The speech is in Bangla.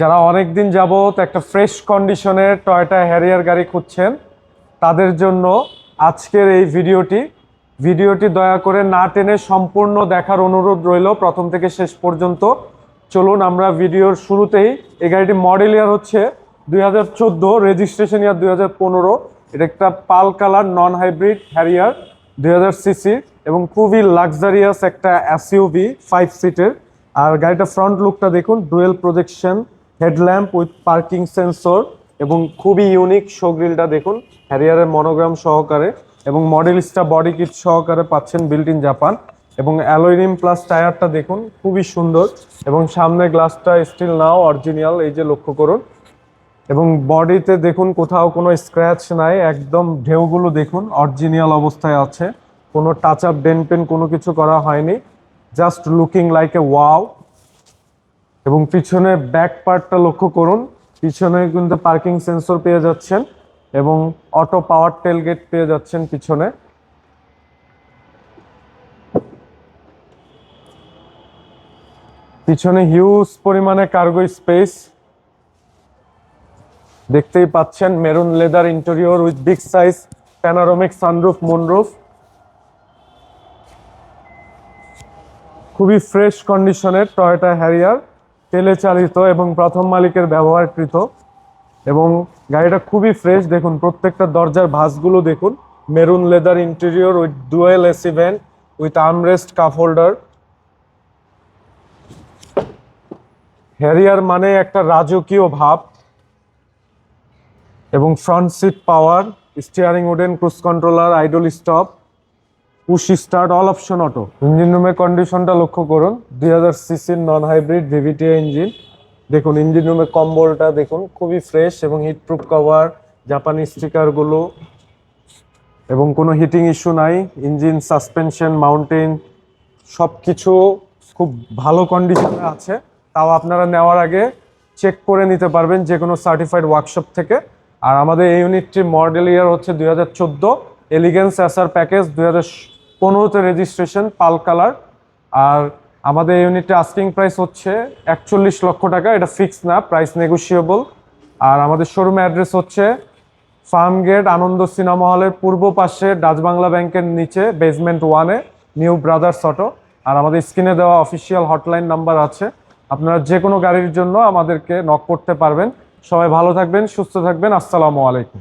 যারা অনেক দিন যাবত একটা ফ্রেশ কন্ডিশনের টয়টা হ্যারিয়ার গাড়ি খুঁজছেন, তাদের জন্য আজকের এই ভিডিওটি। ভিডিওটি দয়া করে না টেনে সম্পূর্ণ দেখার অনুরোধ রইল প্রথম থেকে শেষ পর্যন্ত। চলুন আমরা ভিডিওর শুরুতেই, এই গাড়িটি মডেল ইয়ার হচ্ছে দুই হাজার চোদ্দ রেজিস্ট্রেশন ইয়ার দুই হাজার পনেরো। এটা একটা pearl colour non hybrid Harrier দুই হাজার সিসি এবং খুবই লাক্সারিয়াস একটা এসইউভি ফাইভ সিটের আর গাড়িটা ফ্রন্ট লুকটা দেখুন dual projection headlamp with parking sensor এবং খুবই ইউনিক শো গ্রিলটা দেখুন, হ্যারিয়ারের মনোগ্রাম সহকারে এবং মডেলিস্টা বডি কিট সহকারে পাচ্ছেন বিল্ট ইন জাপান এবং অ্যালোইরিম প্লাস টায়ারটা দেখুন, খুবই সুন্দর এবং সামনে গ্লাসটা স্টিল নাও অরিজিনাল এই যে লক্ষ্য করুন। এবং বডিতে দেখুন, কোথাও কোনো স্ক্র্যাচ নাই, একদম ঢেউগুলো দেখুন অরিজিনাল অবস্থায় আছে। কোনো টাচ আপ ডেন পেন কোনো কিছু করা হয়নি just looking like a wow এবং পিছনে ব্যাক পার্টটা লক্ষ্য করুন। পিছনে কিন্তু পার্কিং সেন্সর পেয়ে যাচ্ছেন এবং অটো পাওয়ার টেলগেট পেয়ে যাচ্ছেন পিছনে। পিছনে হিউজ পরিমাণে কার্গো স্পেস দেখতেই পাচ্ছেন maroon leather interior with big size panoramic sunroof moonroof খুবই ফ্রেশ কন্ডিশনের টয়োটা হ্যারিয়ার তেলে চালিত এবং প্রথম মালিকের ব্যবহারকৃত। এবং গাড়িটা খুবই ফ্রেশ দেখুন, প্রত্যেকটা দরজার ভাঁজগুলো দেখুন। Maroon leather interior with dual AC vent with armrest cup holder Harrier মানে একটা রাজকীয় ভাব। এবং front seat power steering wooden cruise controller idle stop push start, all option auto. Engine রুমের কন্ডিশনটা লক্ষ্য করুন। দুই হাজার সিসির নন হাইব্রিড ভিভিটিআই ইঞ্জিন। দেখুন, ইঞ্জিন রুমের কম্বলটা দেখুন, খুবই ফ্রেশ এবং হিটপ্রুফ কভার জাপানি স্টিকারগুলো এবং কোনো হিটিং ইস্যু নাই, ইঞ্জিন সাসপেনশন মাউন্টেন সব কিছু খুব ভালো কন্ডিশনে আছে। তাও আপনারা নেওয়ার আগে চেক করে নিতে পারবেন যে কোনো সার্টিফাইড ওয়ার্কশপ থেকে। আর আমাদের এই ইউনিটটির মডেল ইয়ার হচ্ছে দুই হাজার চোদ্দ। এলিগেন্স অ্যাসার প্যাকেজ দুই হাজার পনেরোতে রেজিস্ট্রেশন পাল কালার। আর আমাদের ইউনিটে আস্কিং প্রাইস হচ্ছে একচল্লিশ লক্ষ টাকা, এটা ফিক্স না প্রাইস নেগোসিয়েবল আর আমাদের শোরুম অ্যাড্রেস হচ্ছে ফার্ম গেট আনন্দ সিনেমা হলের পূর্ব পাশে, ডাচ বাংলা ব্যাংকের নিচে বেসমেন্ট ওয়ানে নিউ ব্রাদার্স অটো আর আমাদের স্ক্রিনে দেওয়া অফিসিয়াল হটলাইন নাম্বার আছে। আপনারা যে কোনো গাড়ির জন্য আমাদেরকে নক করতে পারবেন। সবাই ভালো থাকবেন, সুস্থ থাকবেন। আসসালামু আলাইকুম।